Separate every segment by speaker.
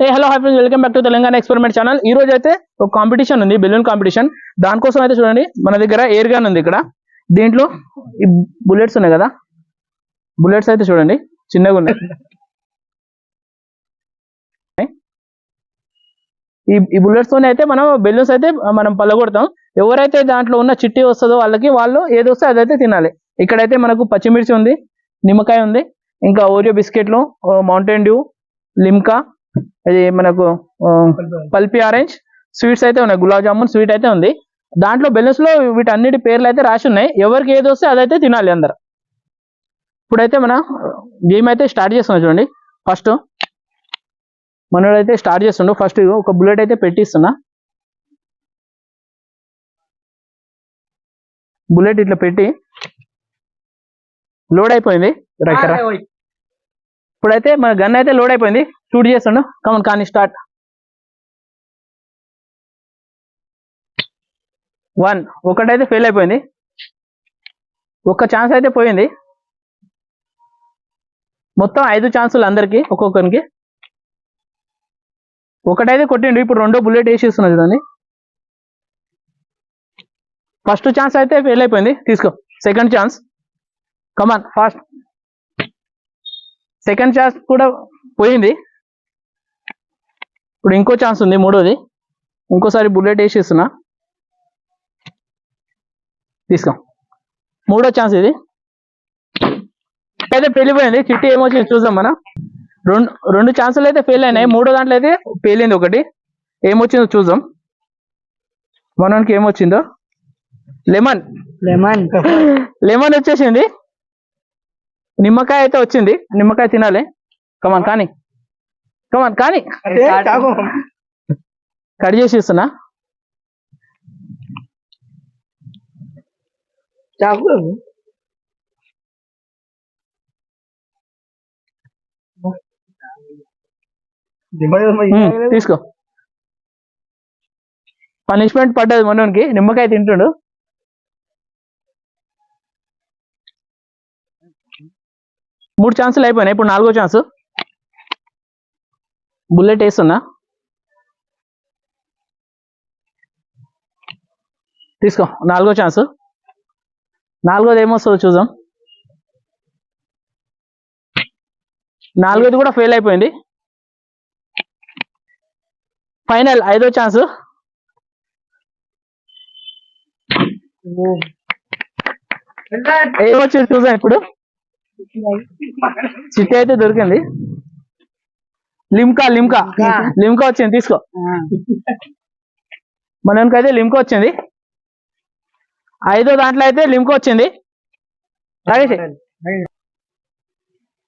Speaker 1: A hello hi friends welcome back to Telangana experiment channel ఈ రోజు అయితే ఒక కాంపిటీషన్ ఉంది బెలూన్ కాంపిటీషన్ దానికోసం అయితే చూడండి మన దగ్గర ఎయిర్ గన్ ఉంది ఇక్కడ. దీంట్లో ఈ బుల్లెట్స్ ఉన్నాయి కదా? బుల్లెట్స్ అయితే చూడండి చిన్నగా ఉన్నాయి. ఈ ఈ బుల్లెట్స్ తోనే అయితే మనం బెలూన్స్ అయితే మనం పల్లగొడతాం ఎవరైతే దాంట్లో ఉన్న చిట్టి వస్తుందో వాళ్ళకి వాళ్ళు ఏది వస్తే అదైతే తినాలి. ఇక్కడైతే మనకు పచ్చిమిర్చి ఉంది నిమ్మకాయ ఉంది ఇంకా ఓరియో బిస్కెట్లు మౌంటైన్ డ్యూ లిమ్కా ఇది మనకు పల్పీ ఆరెంజ్ స్వీట్స్ అయితే ఉన్నాయి గులాబ్ జామున్ స్వీట్ అయితే ఉంది. దాంట్లో బెలూన్స్లో వీటన్నిటి పేర్లు అయితే రాసి ఉన్నాయి. ఎవరికి ఏది వస్తే అదైతే తినాలి అందరు. ఇప్పుడైతే మన గేమ్ అయితే స్టార్ట్ చేస్తున్నాం చూడండి. ఫస్ట్ మనోడైతే స్టార్ట్ చేస్తుండు. ఫస్ట్ ఒక బుల్లెట్ అయితే పెట్టిస్తున్నా. బుల్లెట్ ఇట్లా పెట్టి లోడ్ అయిపోయింది. రైట్ ఇప్పుడైతే మన గన్ అయితే లోడ్ అయిపోయింది. షూట్ చేస్తుండు. కమన్ కానీ స్టార్ట్ వన్ ఒకటైతే ఫెయిల్ అయిపోయింది. ఒక్క ఛాన్స్ అయితే పోయింది. మొత్తం ఐదు ఛాన్సులు అందరికి ఒక్కొక్కరికి. ఒకటైతే కొట్టిండు. ఇప్పుడు రెండో బుల్లెట్ వేసేస్తున్నా చూడండి. ఫస్ట్ ఛాన్స్ అయితే ఫెయిల్ అయిపోయింది. తీసుకో. Second chance come on fast second chance కూడా పోయింది. ఇప్పుడు ఇంకో ఛాన్స్ ఉంది మూడోది. ఇంకోసారి బుల్లెట్ వేసేస్తున్నా తీసుకో. మూడో ఛాన్స్ ఇది. అయితే వెళ్ళిపోయింది చిట్టి ఏమొచ్చింది చూద్దాం మనం. రెండు రెండు ఛాన్సులు అయితే ఫెయిల్ అయినాయి. మూడో దాంట్లో అయితే పేలింది ఒకటి. ఏమొచ్చిందో చూద్దాం. మనకి ఏమొచ్చిందో లెమన్
Speaker 2: లెమన్
Speaker 1: లెమన్ వచ్చేసింది. నిమ్మకాయ అయితే వచ్చింది. నిమ్మకాయ తినాలి. కమాన్ కానీ. కమాన్ కానీ. కట్ చేసి ఇస్తున్నా. తీసుకో. పనిష్మెంట్ పడ్డది మనోనికి. నిమ్మకాయ తింటుండు. మూడు ఛాన్సులు అయిపోయినాయి. ఇప్పుడు నాలుగో ఛాన్స్ బుల్లెట్ వేస్తున్నా. తీసుకో. నాలుగో ఛాన్స్ నాలుగోది ఏమొస్తుందో చూద్దాం. నాలుగోది కూడా ఫెయిల్ అయిపోయింది. ఫైనల్ ఐదో ఛాన్స్ ఏమొచ్చింది చూసాం ఇప్పుడు. చిట్టి అయితే దొరికింది. లిమ్కా లిమ్కా లిమ్కా వచ్చింది తీసుకో. మనకైతే లిమ్కా వచ్చింది. ఐదో దాంట్లో అయితే లిమ్కా వచ్చింది.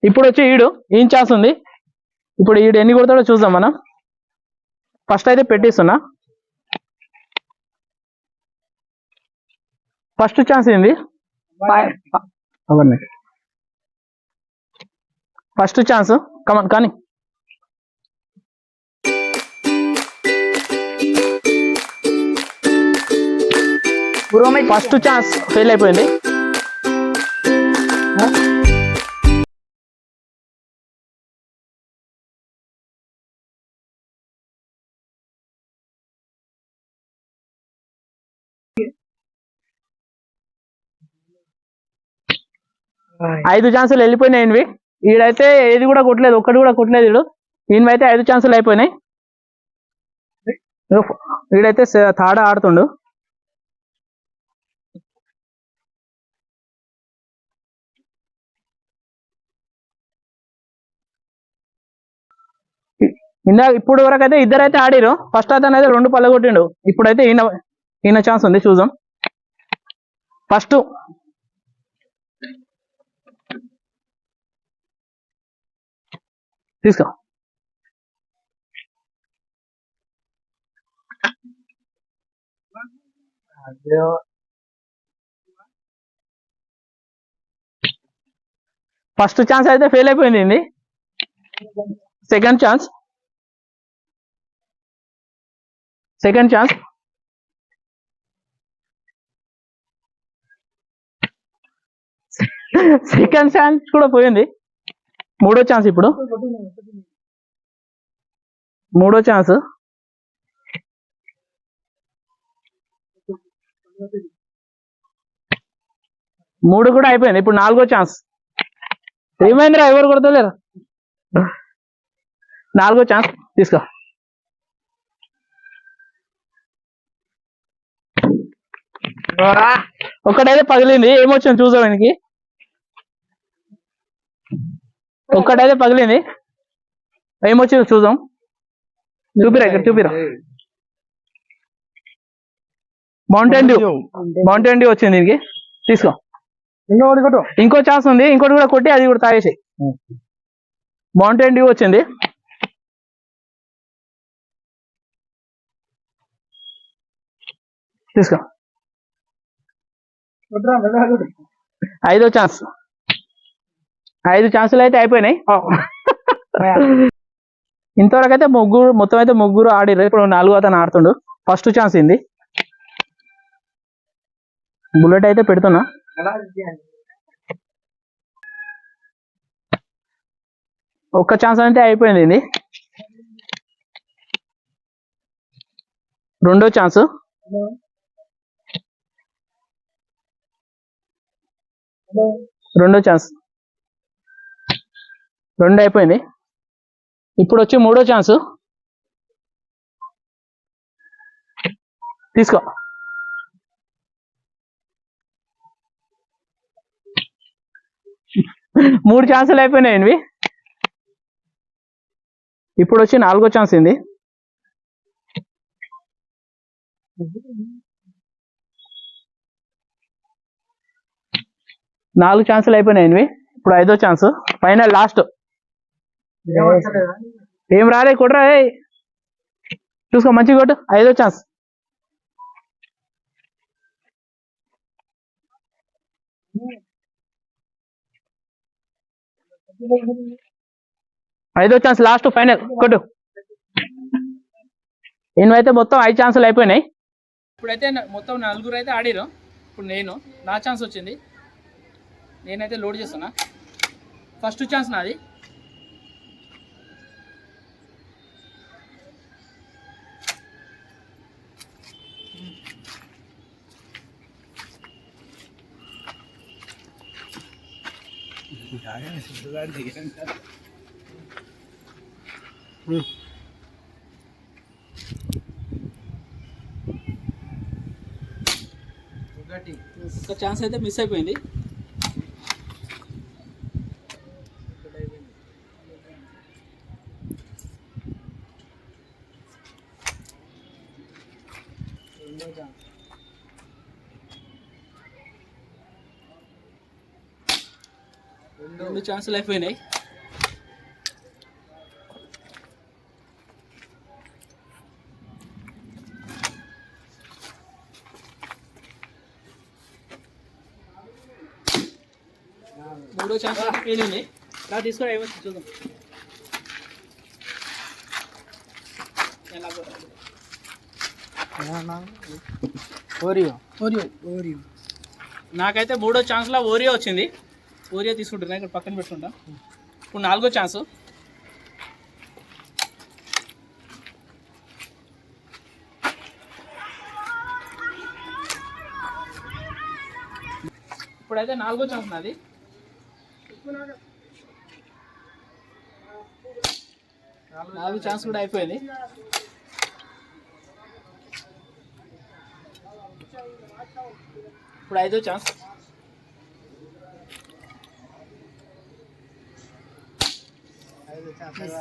Speaker 1: ఇప్పుడు వచ్చి ఈడు ఏం ఛాన్స్ ఉంది? ఇప్పుడు ఈడు ఎన్ని కొడతాడో చూద్దాం మనం. ఫస్ట్ అయితే పెట్టిస్తున్నా. ఫస్ట్ ఛాన్స్ ఏంది? అవన్నీ ఫస్ట్ ఛాన్స్. కమన్ కానీ. ఫస్ట్ ఛాన్స్ ఫెయిల్ అయిపోయింది. ఐదు ఛాన్సులు వెళ్ళిపోయినాయి ఈడైతే ఏది కూడా కొట్టలేదు ఒక్కటి కూడా కొట్టలేదు వీడు ఈయనైతే ఐదు ఛాన్సులు అయిపోయినాయి. వీడైతే తాడ ఆడుతుండు. ఇ- ఇందా ఇప్పుడు వరకు అయితే ఇద్దరు అయితే ఆడిరు ఫస్ట్ అతను అయితే రెండు పళ్ళ కొట్టిండు ఇప్పుడైతే ఈయన ఈయన ఛాన్స్ ఉంది చూద్దాం. ఫస్ట్ తీసుకో. ఫస్ట్ ఛాన్స్ అయితే ఫెయిల్ అయిపోయింది second chance. Second chance. Second chance కూడా పోయింది. మూడో ఛాన్స్ ఇప్పుడు. మూడో ఛాన్స్ మూడు కూడా అయిపోయింది. ఇప్పుడు నాలుగో ఛాన్స్ ఏమైందిరా ఎవరు కొడతలేరు? నాలుగో ఛాన్స్ తీసుకో. ఒక్కటైతే పగిలింది. ఏమొచ్చింది చూసాం ఆయనకి ఒక్కటైతే పగిలింది. ఏమొచ్చింది చూద్దాం. చూపిరా ఇక్కడ చూపిరా. మౌంటైన్ డ్యూ మౌంటైన్ డ్యూ వచ్చింది దీనికి. తీసుకో.
Speaker 2: కొట్టు.
Speaker 1: ఇంకో ఛాన్స్ ఉంది. ఇంకోటి కూడా కొట్టి అది కూడా తాగేసి మౌంటైన్ డ్యూ వచ్చింది. తీసుకో. ఐదో ఛాన్స్ ఐదు ఛాన్సులు అయితే అయిపోయినాయి. ఇంతవరకు అయితే ముగ్గురు మొత్తం అయితే ముగ్గురు ఆడిర్రు. ఇప్పుడు నాలుగో అతను ఆడుతుండు. ఫస్ట్ ఛాన్స్ ఇది. బుల్లెట్ అయితే పెడుతున్నా. ఒక్క ఛాన్స్ అయితే అయిపోయింది ఇది. రెండో ఛాన్స్ రెండో ఛాన్స్ రెండు అయిపోయింది. ఇప్పుడు వచ్చి మూడో ఛాన్సు. తీసుకో. మూడు ఛాన్సులు అయిపోయినాయండి ఇప్పుడు వచ్చి నాలుగో ఛాన్స్ ఏంది నాలుగు ఛాన్సులు అయిపోయినాయండి ఇప్పుడు ఐదో ఛాన్స్. Final last. ఏం రాలే కొట్రా ఏయ్. చూసుకో మంచిగా కొట్టు. ఐదో ఛాన్స్. ఐదో ఛాన్స్ లాస్ట్ ఫైనల్. కొట్టు. అయితే మొత్తం ఐదు ఛాన్సులు అయిపోయినాయి. ఇప్పుడైతే మొత్తం నలుగురు అయితే ఆడిరు ఇప్పుడు నేను నా ఛాన్స్ వచ్చింది. నేనైతే లోడ్ చేస్తున్నా. ఫస్ట్ ఛాన్స్ నాది. ఒక ఛాన్స్ అయితే మిస్ అయిపోయింది రెండు ఛాన్సులు అయిపోయినాయి. మూడో ఛాన్స్ ఫెయిల్ ఉంది? రా తీసుకొని అయిపోతుంది చూద్దాం?
Speaker 2: Oreo Oreo. ఓరియో.
Speaker 1: నాకైతే మూడో ఛాన్స్లో ఓరియో వచ్చింది. ఓరియో తీసుకుంటున్నా ఇక్కడ పక్కన పెట్టుకుంటా. ఇప్పుడు నాలుగో ఛాన్స్. ఇప్పుడైతే నాలుగో ఛాన్స్ నాది. నాలుగు ఛాన్స్ కూడా అయిపోయింది. ఇప్పుడు ఐదో ఛాన్స్.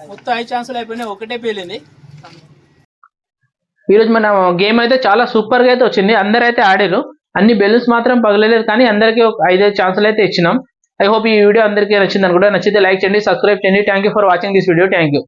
Speaker 1: మొత్తం ఐదు ఛాన్సులు అయిపోయినాయి ఒకటే పేలింది. ఈరోజు మన గేమ్ అయితే చాలా సూపర్గా అయితే వచ్చింది. అందరు అయితే ఆడారు. అన్ని బెలూన్స్ మాత్రం పగలలేదు కానీ అందరికీ ఒక ఐదైదు ఛాన్సులు అయితే ఇచ్చినాం. ఐ హోప్ ఈ వీడియో అందరికీ నచ్చింది అనుకుంటా నచ్చితే లైక్ చేయండి సబ్స్క్రైబ్ చేయండి. Thank you for watching this video thank you